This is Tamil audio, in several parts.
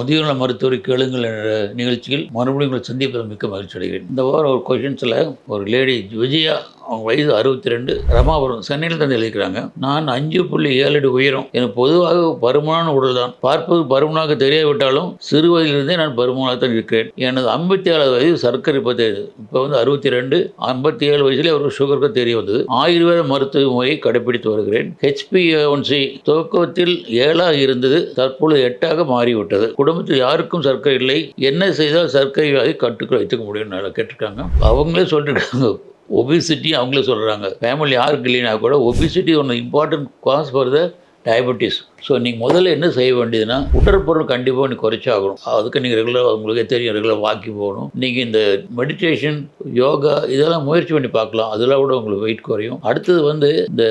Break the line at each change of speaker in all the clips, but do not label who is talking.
முதியோர் மருத்துவரை கேளுங்கள் என்ற நிகழ்ச்சியில் மறுபடியும் உங்களை சந்திப்பதில் மிக்க மகிழ்ச்சி அடைகிறேன் இந்த வாரம் ஒரு கொஷின்ஸில் ஒரு லேடி விஜயா அவங்க வயது அறுபத்தி ரெண்டு ரமாபுரம் சென்னையில் தான் எழுதிக்கிறாங்க நான் அஞ்சு புள்ளி ஏழு அடி உயரம். எனக்கு பொதுவாக பருமனான உடல் தான். பார்ப்பது பருமனாக தெரியாவிட்டாலும் சிறு வயதிலிருந்தே நான் பருமனாக தான் இருக்கிறேன். எனது ஐம்பத்தி ஏழாவது வயது சர்க்கரை பத்தேது இப்போ வந்து அறுபத்தி ரெண்டு ஐம்பத்தி ஏழு வயசுலேயே அவருக்கு சுகருக்கு தெரிய வந்தது. ஆயுர்வேத மருத்துவ முறையை கடைபிடித்து வருகிறேன். ஹெச்பிஏஒன்சி துவக்கத்தில் ஏழாக இருந்தது. தற்பொழுது எட்டாக மாறிவிட்டது. குடும்பத்தில் யாருக்கும் சர்க்கரை இல்லை. என்ன செய்தால் சர்க்கரை வியாதி கட்டுக்குள் வைத்துக்க முடியும்னு கேட்டிருக்காங்க. அவங்களே சொல்லிருக்காங்க. ஒபிசிட்டி அவங்களே சொல்கிறாங்க ஃபேமிலி யாருக்கு இல்லைனா கூட ஒபிசிட்டி ஒன்று important cause for the diabetes so நீங்கள் முதல்ல என்ன செய்ய வேண்டியதுன்னா உடற்பொருள் கண்டிப்பாக நீங்கள் குறைச்சாகணும். அதுக்கு நீங்கள் ரெகுலராக உங்களுக்கே தெரியும் ரெகுலராக வாக்கி போகணும். நீங்கள் இந்த மெடிடேஷன் யோகா இதெல்லாம் முயற்சி பண்ணி பார்க்கலாம். அதெல்லாம் கூட உங்களுக்கு வெயிட் குறையும். அடுத்தது வந்து இந்த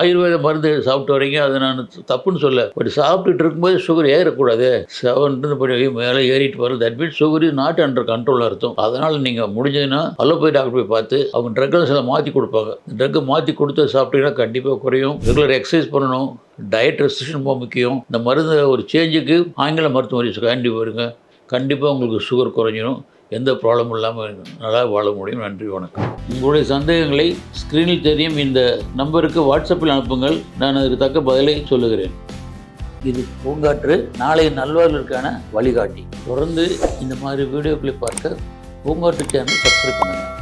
ஆயுர்வேத மருந்து சாப்பிட்ட வரைக்கும் அதை நான் தப்புன்னு சொல்ல பட் சாப்பிட்டுட்டு இருக்கும்போது சுகர் ஏறக்கூடாது. செவன்ட்டு படி மேலே ஏறிட்டு வரும் that means sugar is not under control அர்த்தம். அதனால் நீங்கள் முடிஞ்சதுன்னா அலோபதி டாக்டர் போய் பார்த்து அவங்க ட்ரக்கில் சில மாற்றி கொடுப்பாங்க. ட்ரக்கு மாற்றி கொடுத்து சாப்பிட்டீங்கன்னா கண்டிப்பாக குறையும். ரெகுலர் எக்ஸசைஸ் பண்ணணும். டயட் ரெஸ்ட்ரிக்ஷன் ரொம்ப முக்கியம். இந்த மருந்து ஒரு சேஞ்சுக்கு ஆங்கில மருத்துவமனை கண்டிப்பாக வருங்க கண்டிப்பாக உங்களுக்கு சுகர் குறைஞ்சிடும் எந்த ப்ராப்ளமும் இல்லாமல் நல்லா வாழ முடியும். நன்றி வணக்கம். உங்களுடைய சந்தேகங்களை ஸ்க்ரீனில் தெரியும். இந்த நம்பருக்கு வாட்ஸ்அப்பில் அனுப்புங்கள். நான் அதுக்கு தக்க பதிலை சொல்லுகிறேன். இது பூங்காற்று. நாளைய நல்வாழ்வுக்கான வழிகாட்டி. தொடர்ந்து இந்த மாதிரி வீடியோக்களை பார்க்க பூங்காற்று சேனல் சப்ஸ்கிரைப் பண்ணுங்கள்